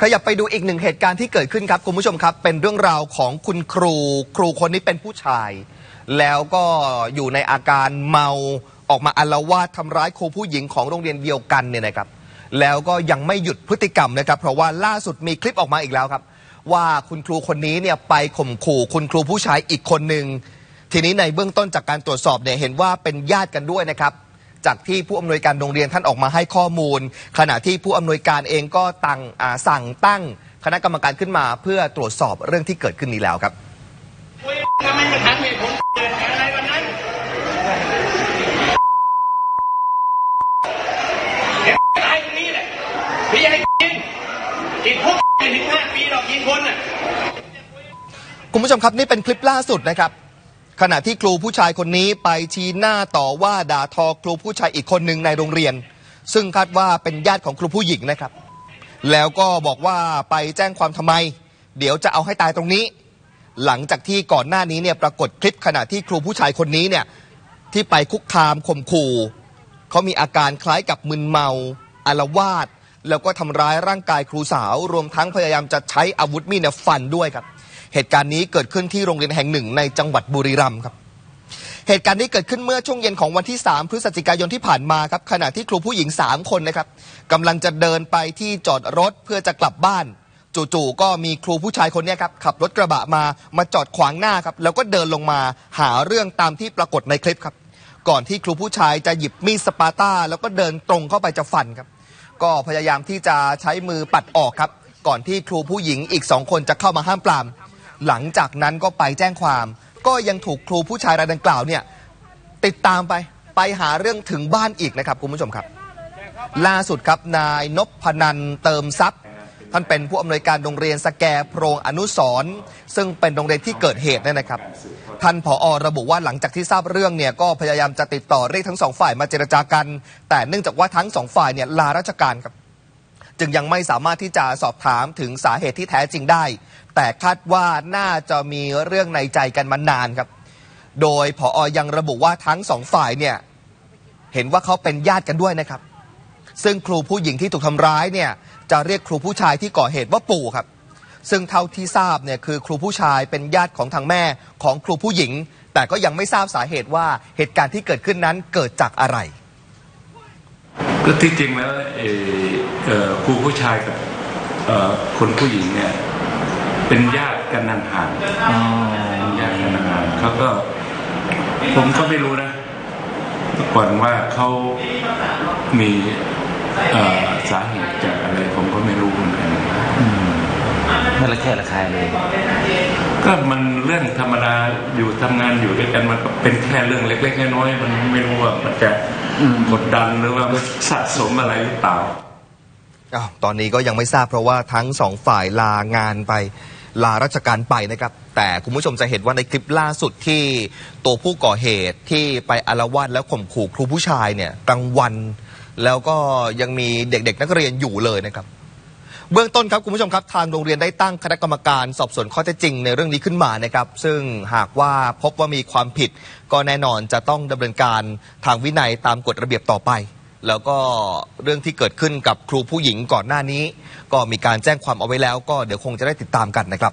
ขยับไปดูอีกหนึ่งเหตุการณ์ที่เกิดขึ้นครับคุณผู้ชมครับ เป็นเรื่องราวของคุณครู ครูคนนี้เป็นผู้ชาย แล้วก็อยู่ในอาการเมาออกมาอาละวาดทำร้ายครูผู้หญิงของโรงเรียนเดียวกันเนี่ยนะครับ แล้วก็ยังไม่หยุดพฤติกรรมนะครับ เพราะว่าล่าสุดมีคลิปออกมาอีกแล้วครับ ว่าคุณครูคนนี้เนี่ยไปข่มขู่คุณครูผู้ชายอีกคนหนึ่งทีนี้ในเบื้องต้นจากการตรวจสอบเนี่ยเห็นว่าเป็นญาติกันด้วยนะครับ จากที่ผู้อำนวยการโรงเรียนท่านออกมาให้ข้อมูล ขณะที่ผู้อำนวยการเองก็ตั้งอ่าสั่งตั้งคณะกรรมการขึ้นมา เพื่อตรวจสอบเรื่องที่เกิดขึ้นนี้แล้วครับทำไมจะทำให้ผมเกิดอะไรวันนั้นเดี๋ยวตายตรงนี้แหละพี่ให้กินติดคุกไม่ถึงห้าปีหรอกยิงคนน่ะคุณผู้ชมครับนี่เป็นคลิปล่าสุดนะครับ ขณะที่ครูผู้ชายคนนี้ไปชี้หน้าต่อว่าด่าทอครูผู้ชายอีกคนหนึ่งในโรงเรียน ซึ่งคาดว่าเป็นญาติของครูผู้หญิงนะครับ แล้วก็บอกว่าไปแจ้งความทำไม เดี๋ยวจะเอาให้ตายตรงนี้ หลังจากที่ก่อนหน้านี้เนี่ยปรากฏคลิปขณะที่ครูผู้ชายคนนี้เนี่ยที่ไปคุกคามข่มขู่เขามีอาการคล้ายกับมึนเมาอารวาสแล้วก็ทำร้ายร่างกายครูสาว รวมทั้งพยายามจะใช้อาวุธมีดเนี่ยฟันด้วยครับ เหตุการณ์นี้เกิดขึ้นที่โรงเรียนแห่งหนึ่งในจังหวัดบุรีรัมย์ครับเหตุการณ์นี้เกิดขึ้นเมื่อช่วงเย็นของวันที่ 3 พฤศจิกายนที่ผ่านมาครับขณะที่ครูผู้หญิง 3 คนนะครับกำลังจะเดินไปที่จอดรถเพื่อจะกลับบ้าน จู่ๆก็มีครูผู้ชายคนนี้ครับขับรถกระบะมามาจอดขวางหน้าครับแล้วก็เดินลงมาหาเรื่องตามที่ปรากฏในคลิปครับ ก่อนที่ครูผู้ชายจะหยิบมีดสปาต้า แล้วก็เดินตรงเข้าไปจะฟันครับ ก็พยายามที่จะใช้มือปัดออกครับ ก่อนที่ครูผู้หญิงอีกสองคนจะเข้ามาห้ามปราม หลังจากนั้นก็ไปแจ้งความ ก็ยังถูกครูผู้ชายรายดังกล่าวเนี่ยติดตามไปไปหาเรื่องถึงบ้านอีกนะครับคุณผู้ชมครับ ล่าสุดครับนายนพนันเติมทรัพย์ ท่านเป็นผู้อำนวยการโรงเรียนสแกโพรงอนุสรซึ่งเป็นโรงเรียนที่เกิดเหตุเนี่ยนะครับ ท่านผอระบุว่าหลังจากที่ทราบเรื่องเนี่ยก็พยายามจะติดต่อเรียกทั้งสองฝ่ายมาเจรจากัน แต่เนื่องจากว่าทั้งสองฝ่ายเนี่ยลาราชการครับ จึงยังไม่สามารถที่จะสอบถามถึงสาเหตุที่แท้จริงได้ แต่คาดว่าน่าจะมีเรื่องในใจกันมานานครับ โดยผอยังระบุว่าทั้งสองฝ่ายเนี่ยเห็นว่าเขาเป็นญาติกันด้วยนะครับ ซึ่งครูผู้หญิงที่ถูกทำร้ายเนี่ยจะเรียกครูผู้ชายที่ก่อเหตุว่าปู่ครับ ซึ่งเท่าที่ทราบเนี่ยคือครูผู้ชายเป็นญาติของทางแม่ของครูผู้หญิง แต่ก็ยังไม่ทราบสาเหตุว่าเหตุการณ์ที่เกิดขึ้นนั้นเกิดจากอะไร ก็ที่จริงแล้วเออ ครูผู้ชายกับเอ่อคนผู้หญิงเนี่ย เป็นญาติกันนานห่างญาติกันนานห่างเขาก็ ผมก็ไม่รู้นะเมื่อก่อนว่าเขามีเอ่อสาเหตุจากอะไร ผมก็ไม่รู้เหมือนกันไม่ละแค่ละคายเลย ก็มันเรื่องธรรมดาอยู่ทำงานอยู่ด้วยกันมันก็เป็นแค่เรื่องเล็ก ๆ น้อยๆมันไม่รู้ว่ามันจะกดดันหรือว่ามันสะสมอะไรหรือเปล่า อ้าวตอนนี้ก็ยังไม่ทราบเพราะว่าทั้งสองฝ่ายลางานไปลาราชการไปนะครับ แต่คุณผู้ชมจะเห็นว่าในคลิปล่าสุดที่ตัวผู้ก่อเหตุที่ไปอารวาสแล้วข่มขู่ครูผู้ชายเนี่ยกลางวัน แล้วก็ยังมีเด็กๆ นักเรียนอยู่เลยนะครับ เบื้องต้นครับคุณผู้ชมครับทางโรงเรียนได้ตั้งคณะกรรมการสอบสวนข้อเท็จจริงในเรื่องนี้ขึ้นมานะครับ ซึ่งหากว่าพบว่ามีความผิด ก็แน่นอนจะต้องดำเนินการทางวินัยตามกฎระเบียบต่อไป แล้วก็เรื่องที่เกิดขึ้นกับครูผู้หญิงก่อนหน้านี้ ก็มีการแจ้งความเอาไว้แล้ว ก็เดี๋ยวคงจะได้ติดตามกันนะครับ